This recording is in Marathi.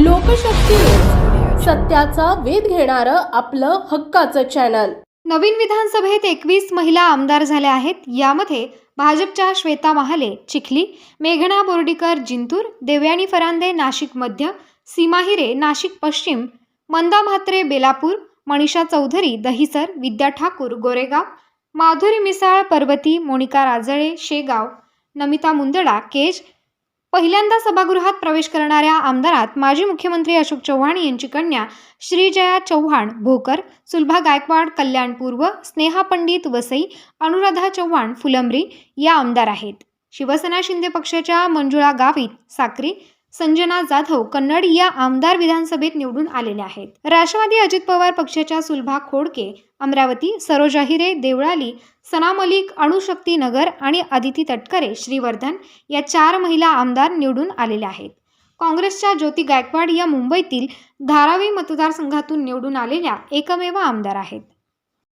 लोकशक्ती सत्याचा वेध घेणारं आपलं हक्काचं चॅनल नवीन विधानसभेत एकवीस महिला आमदार झाल्या आहेत. यामध्ये भाजपच्या श्वेता महाले चिखली मेघना बोर्डीकर जिंतूर देवयानी फरांदे नाशिक मध्य सीमा हिरे नाशिक पश्चिम मंदा म्हात्रे बेलापूर मनीषा चौधरी दहिसर विद्या ठाकूर गोरेगाव माधुरी मिसाळ पर्वती मोनिका राजळे शेगाव नमिता मुंदडा केज पहिल्यांदा सभागृहात प्रवेश करणाऱ्या आमदारात माजी मुख्यमंत्री अशोक चव्हाण यांची कन्या श्रीजया चव्हाण भोकर सुलभा गायकवाड कल्याण पूर्व स्नेहा पंडित वसई अनुराधा चव्हाण फुलंब्री या आमदार आहेत. शिवसेना शिंदे पक्षाच्या मंजुळा गावित साक्री संजना जाधव कन्नड या आमदार विधानसभेत निवडून आलेल्या आहेत. राष्ट्रवादी अजित पवार पक्षाच्या सुलभा खोडके अमरावती सरोजाहिरे देवळाली सना मलिक अणुशक्ती नगर आणि अदिती तटकरे श्रीवर्धन या चार महिला आमदार निवडून आलेल्या आहेत. काँग्रेसच्या ज्योती गायकवाड या मुंबईतील धारावी मतदारसंघातून निवडून आलेल्या एकमेव आमदार आहेत.